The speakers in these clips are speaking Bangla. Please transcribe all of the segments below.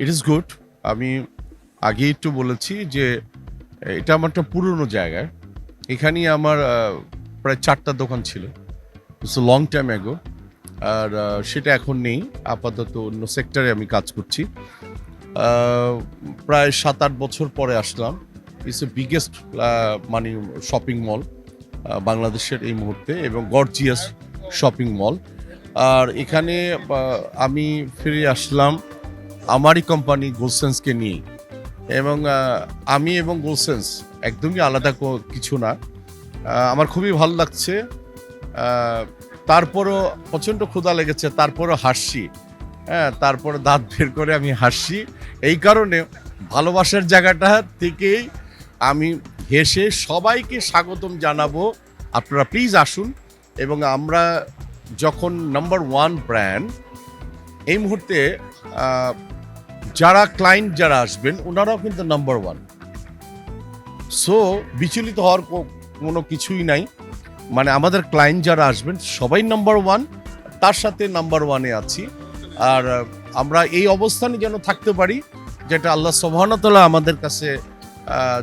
ইট ইজ গুড আমি আগে একটু বলেছি যে, এটা আমার একটা পুরনো জায়গায়। এখানেই আমার প্রায় চারটা দোকান ছিল। ইটস লং টাইম অ্যাগো আর সেটা এখন নেই। আপাতত অন্য সেক্টরে আমি কাজ করছি। প্রায় সাত আট বছর পরে আসলাম। ইটস এ বিগেস্ট মানে শপিং মল বাংলাদেশের এই মুহূর্তে এবং গর্জিয়াস শপিং মল আর এখানে আমি ফিরে আসলাম আমারই কোম্পানি গোলসেন্সকে নিয়ে। এবং আমি এবং গোলসেন্স একদমই আলাদা কিছু না। আমার খুবই ভালো লাগছে। তারপরও প্রচণ্ড ক্ষুধা লেগেছে, তারপরও হাসছি। হ্যাঁ তারপর দাঁত বের করে আমি হাসছি। এই কারণে ভালোবাসার জায়গাটা থেকেই আমি হেসে সবাইকে স্বাগতম জানাব। আপনারা প্লিজ আসুন। এবং আমরা যখন নাম্বার ওয়ান ব্র্যান্ড এই মুহূর্তে যারা ক্লায়েন্ট যারা আসবেন, ওনারাও কিন্তু নাম্বার ওয়ান সো বিচলিত হওয়ার কোনো কিছুই নাই। মানে আমাদের ক্লায়েন্ট যারা আসবেন, সবাই নাম্বার ওয়ান তার সাথে নাম্বার ওয়ানে আছি। আর আমরা এই অবস্থানে যেন থাকতে পারি, যেটা আল্লাহ সোভানতলা আমাদের কাছে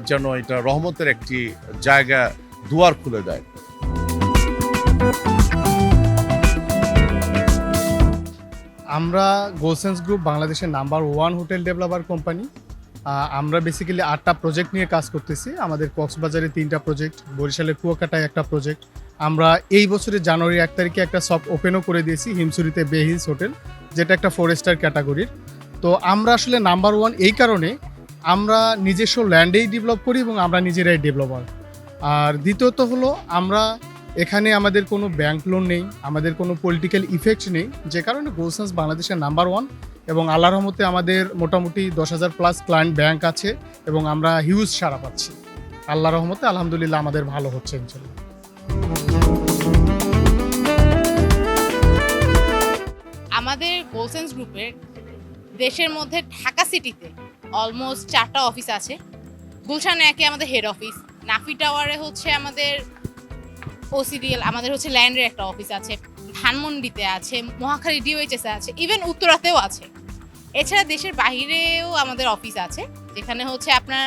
যেন এটা রহমতের একটি জায়গা, দুয়ার খুলে দেয়। আমরা গোলসেন্স গ্রুপ বাংলাদেশের number one hotel developer company আমরা বেসিক্যালি আটটা প্রজেক্ট নিয়ে কাজ করতেছি। আমাদের কক্সবাজারে তিনটা প্রজেক্ট বরিশালের কুয়াকাটায় একটা প্রজেক্ট আমরা এই বছরের জানুয়ারি এক তারিখে একটা শপ ওপেনও করে দিয়েছি হিমসুরিতে বেহিলস হোটেল যেটা একটা ফোর স্টার ক্যাটাগরির তো আমরা আসলে নাম্বার ওয়ান এই কারণে আমরা নিজস্ব ল্যান্ডেই ডেভেলপ করি এবং আমরা নিজেরাই ডেভেলপার আর দ্বিতীয়ত হলো আমরা এখানে আমাদের কোনো ব্যাংক লোন নেই, আমাদের কোনো পলিটিক্যাল ইফেক্ট নেই, যে কারণে গোলসেন্স বাংলাদেশের নাম্বার ওয়ান এবং আল্লাহ রহমতে আমাদের মোটামুটি দশ হাজার প্লাস ক্লায়েন্ট ব্যাংক আছে এবং আমরা হিউজ সারা পাচ্ছি। আল্লাহ রহমতে আলহামদুলিল্লাহ আমাদের ভালো হচ্ছে ইনশাল্লাহ। আমাদের গোলসেন্স গ্রুপের দেশের মধ্যে ঢাকা সিটিতে অলমোস্ট চারটা অফিস আছে। গুলশানে একে আমাদের হেড অফিস নাফি টাওয়ারে হচ্ছে আমাদের ওসিডিএল আমাদের হচ্ছে ল্যান্ডের একটা অফিস আছে, ধানমন্ডিতে আছে, মহাখালী ডিওএইচএস আছে ইভেন উত্তরাতেও আছে। এছাড়া দেশের বাইরেও আমাদের অফিস আছে, যেখানে হচ্ছে আপনার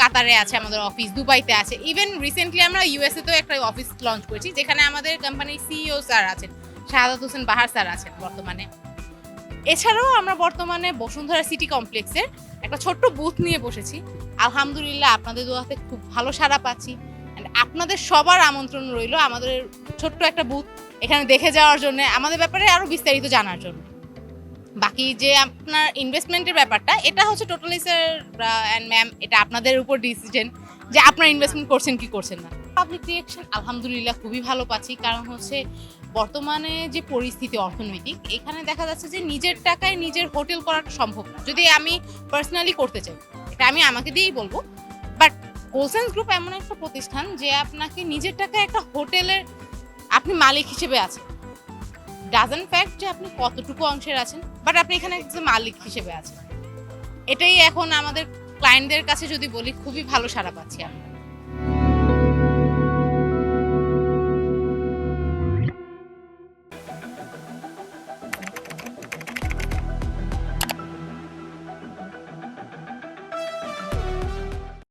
কাতারে আছে আমাদের অফিস, দুবাইতে আছে। ইভেন রিসেন্টলি আমরা ইউএসএ তেও একটা অফিস লঞ্চ করেছি, যেখানে আমাদের কোম্পানির সিইও স্যার আছেন, শাহাদাত হোসেন বাহার স্যার আছেন বর্তমানে। এছাড়াও আমরা বর্তমানে বসুন্ধরা সিটি কমপ্লেক্সের একটা ছোট্ট বুথ নিয়ে বসেছি। আলহামদুলিল্লাহ আপনাদের দোয়াতে খুব ভালো সাড়া পাচ্ছি। আপনাদের সবার আমন্ত্রণ রইল আমাদের ছোট্ট একটা বুথ এখানে দেখে যাওয়ার জন্য, আমাদের ব্যাপারে আরও বিস্তারিত জানার জন্য। বাকি যে আপনার ইনভেস্টমেন্টের ব্যাপারটা, এটা হচ্ছে টোটালি স্যার অ্যান্ড ম্যাম এটা আপনাদের উপর ডিসিশন যে আপনারা ইনভেস্টমেন্ট করছেন কি করছেন না। পাবলিক রিয়েকশন আলহামদুলিল্লাহ খুবই ভালো পাচ্ছি। কারণ হচ্ছে বর্তমানে যে পরিস্থিতি অর্থনৈতিক, এখানে দেখা যাচ্ছে যে নিজের টাকায় নিজের হোটেল করাটা সম্ভব না। যদি আমি পার্সোনালি করতে চাই, এটা আমি আমাকে দিয়েই বলব। গোলসেন্স গ্রুপ এমন একটা প্রতিষ্ঠান যে আপনাকে নিজের টাকায় একটা হোটেলের আপনি মালিক হিসেবে আছেন। ডাজেন ফ্যাক্ট যে আপনি কতটুকু অংশের আছেন বাট আপনি এখানে একজন মালিক হিসেবে আছেন। এটাই এখন আমাদের ক্লায়েন্টদের কাছে যদি বলি, খুবই ভালো সাড়া পাচ্ছি আমরা।